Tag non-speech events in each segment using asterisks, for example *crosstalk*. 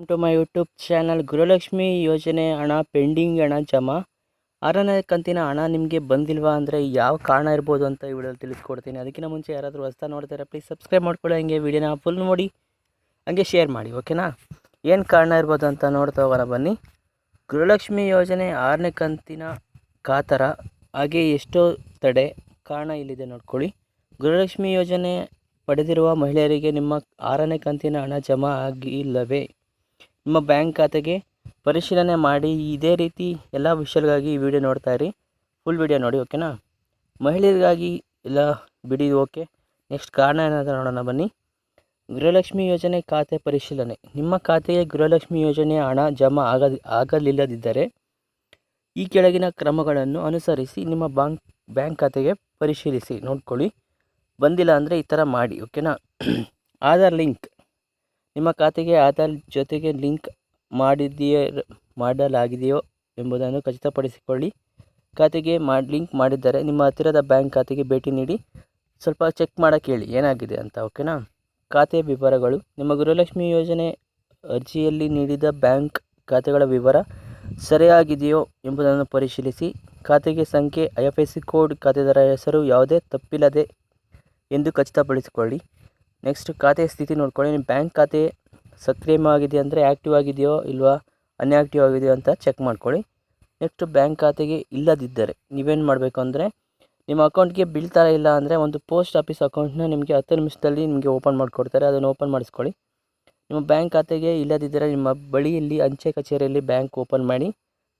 To my YouTube channel Gruhalakshmi ಯೋಜನೆ ಹಣ pending ಹಣ ಜಮಾ ಆರನೇ ಕಂತಿನ ಹಣ ನಿಮಗೆ ಬಂದಿಲ್ವಾ ಅಂದರೆ ಯಾವ ಕಾರಣ ಇರ್ಬೋದು ಅಂತ ಈ ವಿಡಿಯೋದಲ್ಲಿ ತಿಳಿಸ್ಕೊಡ್ತೀನಿ. ಅದಕ್ಕಿಂತ ಮುಂಚೆ ಯಾರಾದರೂ ಹೊಸ್ತಾ ನೋಡ್ತಾರೆ ಪ್ಲೀಸ್ ಸಬ್ಸ್ಕ್ರೈಬ್ ಮಾಡ್ಕೊಳ್ಳಿ, ಹಂಗೆ ವಿಡಿಯೋನ ಫುಲ್ ನೋಡಿ, ಹಂಗೆ ಶೇರ್ ಮಾಡಿ ಓಕೆನಾ ಏನು ಕಾರಣ ಇರ್ಬೋದು ಅಂತ ನೋಡ್ತಾ ಹೋಗೋಣ ಬನ್ನಿ. ಗೃಹಲಕ್ಷ್ಮಿ ಯೋಜನೆ ಆರನೇ ಕಂತಿನ ಕಾತರ ಹಾಗೆ ಎಷ್ಟೋ ತಡೆ ಕಾರಣ ಇಲ್ಲಿದೆ ನೋಡ್ಕೊಳ್ಳಿ. ಗೃಹಲಕ್ಷ್ಮಿ ಯೋಜನೆ ಪಡೆದಿರುವ ಮಹಿಳೆಯರಿಗೆ ನಿಮ್ಮ ಆರನೇ ಕಂತಿನ ಹಣ ಜಮಾ ಆಗಿಲ್ಲವೇ? ನಿಮ್ಮ ಬ್ಯಾಂಕ್ ಖಾತೆಗೆ ಪರಿಶೀಲನೆ ಮಾಡಿ ಇದೇ ರೀತಿ ಎಲ್ಲ ವಿಷಯಗಳಿಗಾಗಿ ಈ ವಿಡಿಯೋ ನೋಡ್ತಾ ಇರಿ. ಫುಲ್ ವಿಡಿಯೋ ನೋಡಿ ಓಕೆನಾ ಮಹಿಳೆಯರಿಗಾಗಿ ಎಲ್ಲ ಬಿಡಿ ಓಕೆ ನೆಕ್ಸ್ಟ್ ಕಾರಣ ಏನಾದರೂ ನೋಡೋಣ, ಬನ್ನಿ. ಗೃಹಲಕ್ಷ್ಮಿ ಯೋಜನೆ ಖಾತೆ ಪರಿಶೀಲನೆ. ನಿಮ್ಮ ಖಾತೆಗೆ ಗೃಹಲಕ್ಷ್ಮಿ ಯೋಜನೆಯ ಹಣ ಜಮಾ ಆಗ ಆಗಲಿಲ್ಲದಿದ್ದರೆ ಈ ಕೆಳಗಿನ ಕ್ರಮಗಳನ್ನು ಅನುಸರಿಸಿ ನಿಮ್ಮ ಬ್ಯಾಂಕ್ ಬ್ಯಾಂಕ್ ಖಾತೆಗೆ ಪರಿಶೀಲಿಸಿ, ನೋಡ್ಕೊಳ್ಳಿ. ಬಂದಿಲ್ಲ ಅಂದರೆ ಈ ಥರ ಮಾಡಿ ಓಕೆನಾ *coughs* ಆಧಾರ್ ಲಿಂಕ್. ನಿಮ್ಮ ಖಾತೆಗೆ ಆಧಾರ್ ಜೊತೆಗೆ ಲಿಂಕ್ ಮಾಡಿದೆಯೇ ಮಾಡಲಾಗಿದೆಯೋ ಎಂಬುದನ್ನು ಖಚಿತಪಡಿಸಿಕೊಳ್ಳಿ. ಖಾತೆಗೆ ಮಾಡಿ ಲಿಂಕ್ ಮಾಡಿದ್ದರೆ ನಿಮ್ಮ ಹತ್ತಿರದ ಬ್ಯಾಂಕ್ ಖಾತೆಗೆ ಭೇಟಿ ನೀಡಿ. ಸ್ವಲ್ಪ ಚೆಕ್ ಮಾಡೋಕ್ಕೆ ಹೇಳಿ ಏನಾಗಿದೆ ಅಂತ, ಓಕೆನಾ? ಖಾತೆ ವಿವರಗಳು. ನಿಮ್ಮ ಗೃಹಲಕ್ಷ್ಮಿ ಯೋಜನೆ ಅರ್ಜಿಯಲ್ಲಿ ನೀಡಿದ ಬ್ಯಾಂಕ್ ಖಾತೆಗಳ ವಿವರ ಸರಿಯಾಗಿದೆಯೋ ಎಂಬುದನ್ನು ಪರಿಶೀಲಿಸಿ. ಖಾತೆಗೆ ಸಂಖ್ಯೆ, I F S C code ಖಾತೆದಾರ ಹೆಸರು ಯಾವುದೇ ತಪ್ಪಿಲ್ಲದೆ ಎಂದು ಖಚಿತಪಡಿಸಿಕೊಳ್ಳಿ. ನೆಕ್ಸ್ಟ್ ಖಾತೆ ಸ್ಥಿತಿ ನೋಡ್ಕೊಳ್ಳಿ. ನಿಮ್ಮ ಬ್ಯಾಂಕ್ ಖಾತೆ ಸಕ್ರಿಯವಾಗಿದೆ ಅಂದರೆ ಆ್ಯಕ್ಟಿವ್ ಆಗಿದೆಯೋ ಇಲ್ವಾ ಅನ್ಆ್ಯಕ್ಟಿವ್ ಆಗಿದೆಯೋ ಅಂತ ಚೆಕ್ ಮಾಡ್ಕೊಳ್ಳಿ. ನೆಕ್ಸ್ಟ್ ಬ್ಯಾಂಕ್ ಖಾತೆಗೆ ಇಲ್ಲದಿದ್ದರೆ ನೀವೇನು ಮಾಡಬೇಕು ಅಂದರೆ ನಿಮ್ಮ ಅಕೌಂಟ್ಗೆ ಬೀಳ್ತಾ ಇಲ್ಲ ಅಂದರೆ ಒಂದು ಪೋಸ್ಟ್ ಆಫೀಸ್ ಅಕೌಂಟ್ನ ನಿಮಗೆ ಹತ್ತು ನಿಮಿಷದಲ್ಲಿ ನಿಮಗೆ ಓಪನ್ ಮಾಡಿಕೊಡ್ತಾರೆ. ಅದನ್ನು ಓಪನ್ ಮಾಡಿಸ್ಕೊಳ್ಳಿ. ನಿಮ್ಮ ಬ್ಯಾಂಕ್ ಖಾತೆಗೆ ಇಲ್ಲದಿದ್ದರೆ ನಿಮ್ಮ ಬಳಿಯಲ್ಲಿ ಅಂಚೆ ಕಚೇರಿಯಲ್ಲಿ ಬ್ಯಾಂಕ್ ಓಪನ್ ಮಾಡಿ,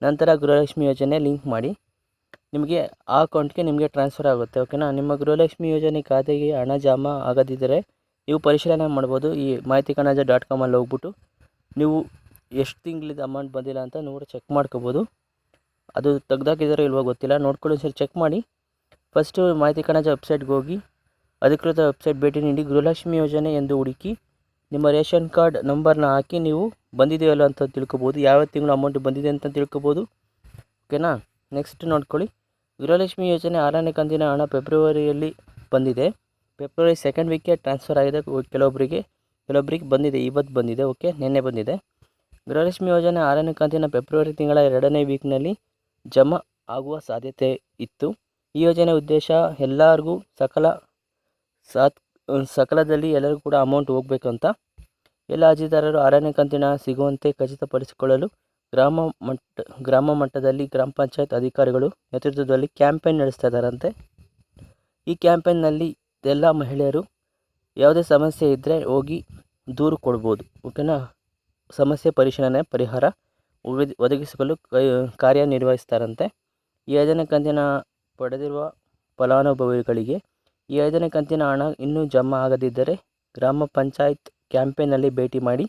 ನಂತರ ಗೃಹಲಕ್ಷ್ಮಿ ಯೋಜನೆ ಲಿಂಕ್ ಮಾಡಿ, ನಿಮಗೆ ಆ ಅಕೌಂಟ್ಗೆ ನಿಮಗೆ ಟ್ರಾನ್ಸ್ಫರ್ ಆಗುತ್ತೆ. ಓಕೆನಾ ನಿಮ್ಮ ಗೃಹಲಕ್ಷ್ಮಿ ಯೋಜನೆ ಖಾತೆಗೆ ಹಣ ಜಮಾ ಆಗದಿದ್ದರೆ ನೀವು ಪರಿಶೀಲನೆ ಮಾಡ್ಬೋದು. ಈ ಮಾಹಿತಿ ಕಣಜ ಡಾಟ್ ಕಾಮಲ್ಲಿ ಹೋಗ್ಬಿಟ್ಟು ನೀವು ಎಷ್ಟು ತಿಂಗಳಿಂದ ಅಮೌಂಟ್ ಬಂದಿಲ್ಲ ಅಂತ ನೋಡಿ ಚೆಕ್ ಮಾಡ್ಕೋಬೋದು. ಅದು ತೆಗ್ದಾಕಿದಾರೋ ಇಲ್ವೋ ಗೊತ್ತಿಲ್ಲ. ನೋಡ್ಕೊಳ್ಳಿ ಸರಿ ಚೆಕ್ ಮಾಡಿ. ಫಸ್ಟು ಮಾಹಿತಿ ಕಣಜ ವೆಬ್ಸೈಟ್ಗೆ ಹೋಗಿ. ಅಧಿಕೃತ ವೆಬ್ಸೈಟ್ ಭೇಟಿ ನೀಡಿ. ಗೃಹಲಕ್ಷ್ಮಿ ಯೋಜನೆ ಎಂದು ಹುಡುಕಿ ನಿಮ್ಮ ರೇಷನ್ ಕಾರ್ಡ್ ನಂಬರ್ನ ಹಾಕಿ ನೀವು ಬಂದಿದೆಯಲ್ಲ ಅಂತ ತಿಳ್ಕೊಬೋದು. ಯಾವ ತಿಂಗಳು ಅಮೌಂಟ್ ಬಂದಿದೆ ಅಂತ ತಿಳ್ಕೊಬೋದು. ಓಕೆನಾ ನೆಕ್ಸ್ಟ್ ನೋಡ್ಕೊಳ್ಳಿ. ಗೃಹಲಕ್ಷ್ಮಿ ಯೋಜನೆ ಆರನೇ ಕಂತಿನ ಹಣ ಫೆಬ್ರವರಿಯಲ್ಲಿ ಬಂದಿದೆ. ಫೆಬ್ರವರಿ ಸೆಕೆಂಡ್ ವೀಕ್ಗೆ ಟ್ರಾನ್ಸ್ಫರ್ ಆಗಿದೆ. ಕೆಲವೊಬ್ಬರಿಗೆ ಕೆಲವೊಬ್ಬರಿಗೆ ಬಂದಿದೆ. ಇವತ್ತು ಬಂದಿದೆ. ಓಕೆ ನಿನ್ನೆ ಬಂದಿದೆ. ಗೃಹಲಕ್ಷ್ಮಿ ಯೋಜನೆ ಆರನೇ ಕಂತಿನ ಫೆಬ್ರವರಿ ತಿಂಗಳ ಎರಡನೇ ವೀಕ್ನಲ್ಲಿ ಜಮಾ ಆಗುವ ಸಾಧ್ಯತೆ ಇತ್ತು. ಈ ಯೋಜನೆ ಉದ್ದೇಶ ಎಲ್ಲರಿಗೂ ಸಕಲ ಸಾತ್, ಸಕಲದಲ್ಲಿ ಎಲ್ಲರಿಗೂ ಕೂಡ ಅಮೌಂಟ್ ಹೋಗಬೇಕು ಅಂತ ಎಲ್ಲ ಅರ್ಜಿದಾರರು ಆರನೇ ಕಂತಿನ ಸಿಗುವಂತೆ ಖಚಿತಪಡಿಸಿಕೊಳ್ಳಲು ಗ್ರಾಮ ಮಟ್ಟ, ಗ್ರಾಮ ಮಟ್ಟದಲ್ಲಿ ಗ್ರಾಮ ಪಂಚಾಯತ್ ಅಧಿಕಾರಿಗಳು ನೇತೃತ್ವದಲ್ಲಿ ಕ್ಯಾಂಪೇನ್ ನಡೆಸ್ತಾ ಇದ್ದಾರಂತೆ. ಈ ಕ್ಯಾಂಪೇನ್ನಲ್ಲಿ ಎಲ್ಲ ಮಹಿಳೆಯರು ಯಾವುದೇ ಸಮಸ್ಯೆ ಇದ್ದರೆ ಹೋಗಿ ದೂರು ಕೊಡ್ಬೋದು, ಓಕೆನಾ? ಸಮಸ್ಯೆ ಪರಿಶೀಲನೆ ಪರಿಹಾರ ಒದಗಿಸಲು ಕಾರ್ಯನಿರ್ವಹಿಸ್ತಾರಂತೆ. ಈ ಕಂತಿನ ಪಡೆದಿರುವ ಫಲಾನುಭವಿಗಳಿಗೆ ಈ ಐದನೇ ಕಂತಿನ ಹಣ ಇನ್ನೂ ಜಮಾ ಆಗದಿದ್ದರೆ ಗ್ರಾಮ ಪಂಚಾಯತ್ ಕ್ಯಾಂಪೇನಲ್ಲಿ ಭೇಟಿ ಮಾಡಿ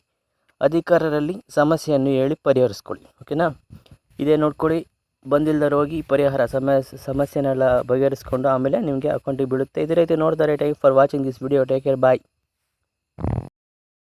ಅಧಿಕಾರರಲ್ಲಿ ಸಮಸ್ಯೆಯನ್ನು ಹೇಳಿ ಪರಿಹರಿಸ್ಕೊಳ್ಳಿ, ಓಕೆನಾ? ಇದೇ ನೋಡ್ಕೊಳ್ಳಿ. ಬಂದಿಲ್ಲದವ್ರು ಹೋಗಿ ಪರಿಹಾರ ಸಮಸ್ಯೆ ಸಮಸ್ಯೆನೆಲ್ಲ ಬಗೆಹರಿಸ್ಕೊಂಡು ಆಮೇಲೆ ನಿಮಗೆ ಅಕೌಂಟಿಗೆ ಬೀಳುತ್ತೆ. ಇದೇ ರೀತಿ ನೋಡ್ತಾರೆ. Right for watching this video take care bye